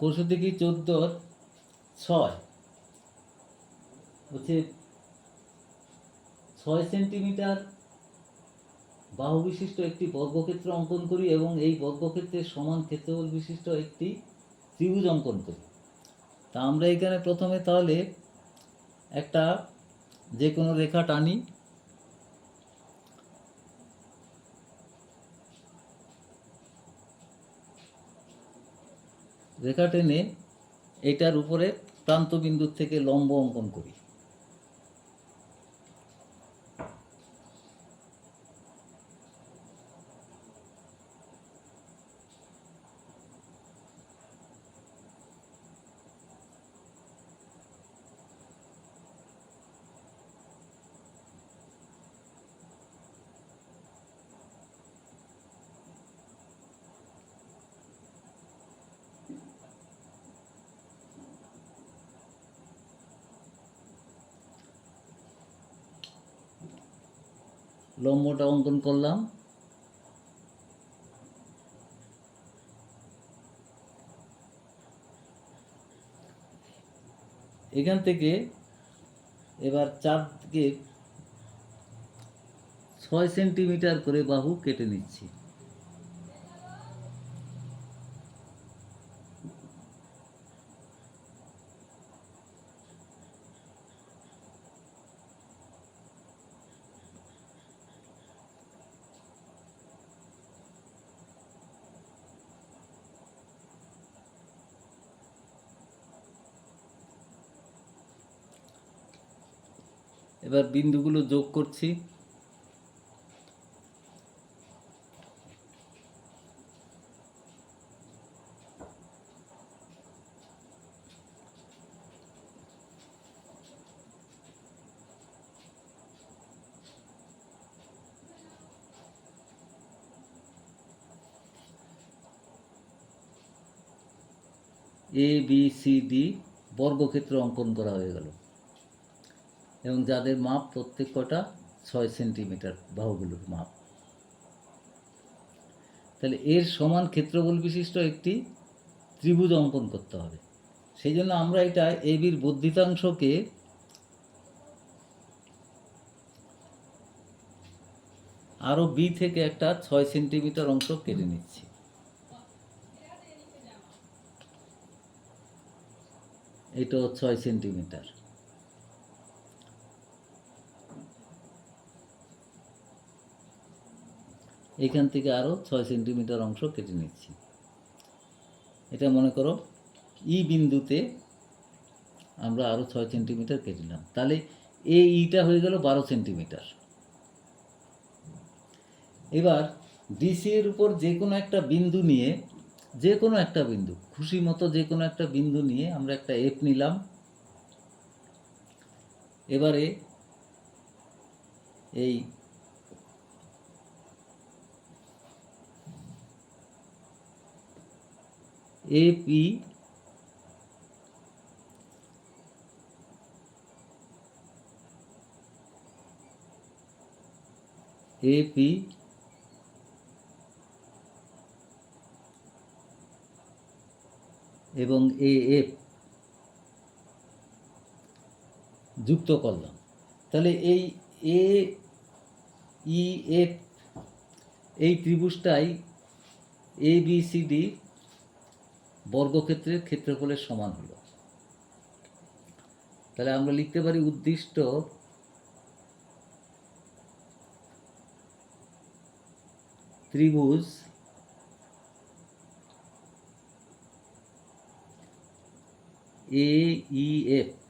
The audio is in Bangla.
কৌশদিকি চোদ্দোর ছয়। হচ্ছে ছয় সেন্টিমিটার বাহু বিশিষ্ট একটি বর্গক্ষেত্র অঙ্কন করি এবং এই বর্গক্ষেত্রের সমান ক্ষেত্রফল বিশিষ্ট একটি ত্রিভুজ অঙ্কন করি। তা আমরা এখানে প্রথমে তাহলে একটা যে কোনো রেখা টানি। রেখা টেনে এটার উপরে প্রান্ত বিন্দুর থেকে লম্ব অঙ্কন করি। লম্বটা অঙ্কন করলাম। এখান থেকে এবার চার থেকে ছয় সেন্টিমিটার করে বাহু কেটে নিচ্ছি। এবার বিন্দুগুলো যোগ করছি। এ বি সি ডি বর্গক্ষেত্র অঙ্কন করা হয়ে গেল। এবং যাদের মাপ প্রত্যেক কটা ছয় সেন্টিমিটার বাহুগুলোর মাপ। তাহলে এর সমান ক্ষেত্রফল বিশিষ্ট একটি ত্রিভুজ অঙ্কন করতে হবে। সেই জন্য আমরা এটা এবির বর্ধিতাংশকে আরও বি থেকে একটা ছয় সেন্টিমিটার অংশ কেটে নিচ্ছি। এটাও ছয় সেন্টিমিটার। এখান থেকে আরও ছয় সেন্টিমিটার অংশ কেটে নিচ্ছি। এটা মনে করো, ই বিন্দুতে আমরা আরও ছয় সেন্টিমিটার কেটে নিলাম তাহলে এই ইটা হয়ে গেল বারো সেন্টিমিটার। এবার ডিসি এর উপর যে কোনো একটা বিন্দু নিয়ে যে কোনো একটা বিন্দু, খুশি মতো যে কোনো একটা বিন্দু নিয়ে আমরা একটা এফ নিলাম। এবারে এই এপি এপি এবং এ এফ যুক্ত করলাম। তাহলে এই এ ই এফ এই ত্রিভুজটাই এ বি সি ডি বর্গক্ষেত্রের ক্ষেত্রফলের সমান হলো। তাহলে আমরা লিখতে পারি উদ্দিষ্ট ত্রিভুজ এ ই এফ